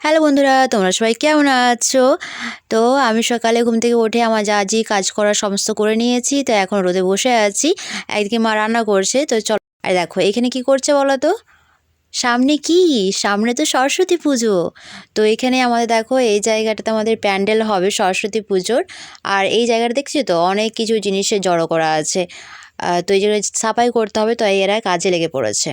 Hello বন্ধুরা, তোমরা সবাই কেমন আছো? তো আমি সকালে ঘুম থেকে উঠে আমার যা জি কাজ করার সমস্ত করে নিয়েছি, তো এখন রোদে বসে আছি। একদিকে মা রান্না করছে, তো চল। আর দেখো, এখানে কি করছে বলো তো? সামনে কি? সামনে তো সরস্বতী পুজো। তো এখানে আমাদের দেখো, এই জায়গাটাতে আমাদের প্যান্ডেল হবে সরস্বতী পুজোর। আর এই জায়গাটা দেখছি তো, অনেক কিছু জিনিসের জড়ো করা আছে। তো এই জায়গায় সাফাই করতে হবে, তো এরা কাজে লেগে পড়েছে।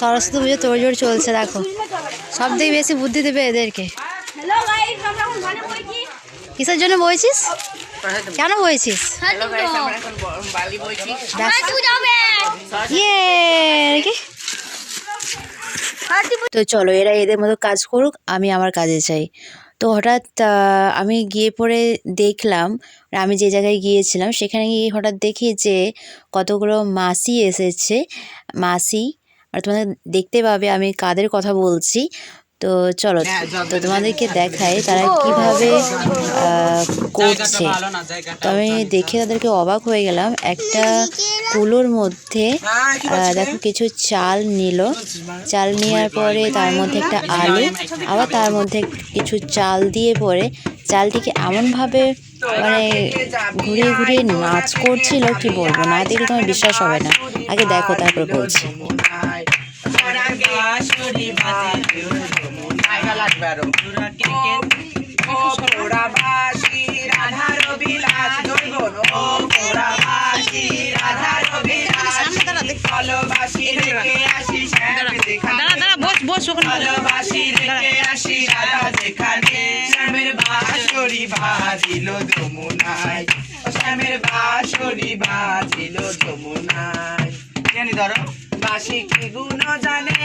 সরস্বতী পুজো তোড়জোড় চলছে দেখো। সব থেকে বেশি বুদ্ধি দেবে এদেরকে। কিসের জন্য বইছিস? কেন বইছিস? ইয়ে তো চলো এরা এদের মতো কাজ করুক আমি আমার কাজে চাই। তো হঠাৎ আমি গিয়ে পরে দেখলাম, আমি যে জায়গায় গিয়েছিলাম, সেখানে গিয়ে হঠাৎ দেখি যে কতগুলো মাসি এসেছে। মাসি, আর তোমাদের দেখতে পাবে আমি কাদের কথা বলছি। তো চলো তো তোমাদেরকে দেখাই তারা কীভাবে করছে তো আমি দেখে তাদেরকে অবাক হয়ে গেলাম একটা কুলোর মধ্যে দেখো কিছু চাল নিল চাল নেওয়ার পরে তার মধ্যে একটা আলু আবার তার মধ্যে কিছু চাল দিয়ে পরে চালটিকে এমনভাবে মানে ঘুরিয়ে ঘুরিয়ে নাচ করছিল কি বলব না দেখলে তোমার বিশ্বাস হবে না আগে দেখো তারপর বলছি দাঁড়া দাঁড়া। বস বস ওখানে। ভালোবাসি রেখে আসি রাধা যেখানে। শ্যামের বাঁশরি বাজিল যমুনায়। শ্যামের বাঁশরি বাজিল যমুনায়। জানি ধরো। বাসি কি গুণ জানে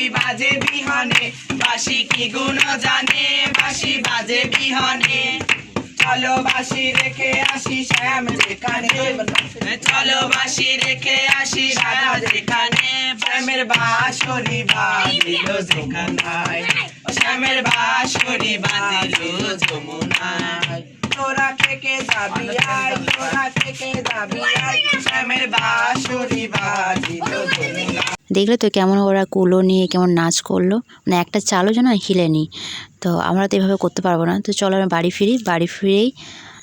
বাসি বাজে বিহনে বাসি কি গুণ জানে? বাসি বাজে বিহনে। চলো বাসি রেখে আসি শ্যাম যেখানে। চলো বাসি রেখে আসি রাধা যেখানে। শ্যামের বাঁশরি বাজিল যমুনায়। শ্যামের বাঁশরি বাজিল যমুনায়। তোরা থেকে যাবি আয়, তোরা থেকে যাবি আয়। শ্যামের বাঁশরি যমুনায় দেখলে তো কেমন ওরা কুলো নিয়ে কেমন নাচ করল। মানে একটা চালও যেন হিলেনি তো আমরা তো এভাবে করতে পারব না। তো চলো আমি বাড়ি ফিরি। বাড়ি ফিরেই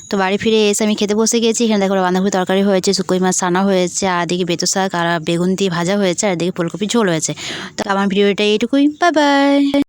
তো বাড়ি ফিরে এসে আমি খেতে বসে গেছি এখানে দেখো বাঁধাকপি তরকারি হয়েছে, শুকুই মাছ সানা হয়েছে, আর দিকে বেতো শাক, আর বেগুন দিয়ে ভাজা হয়েছে, আর দেখি ফুলকপি ঝোল হয়েছে। তো আমার ভিডিওটা এইটুকুই। Bye bye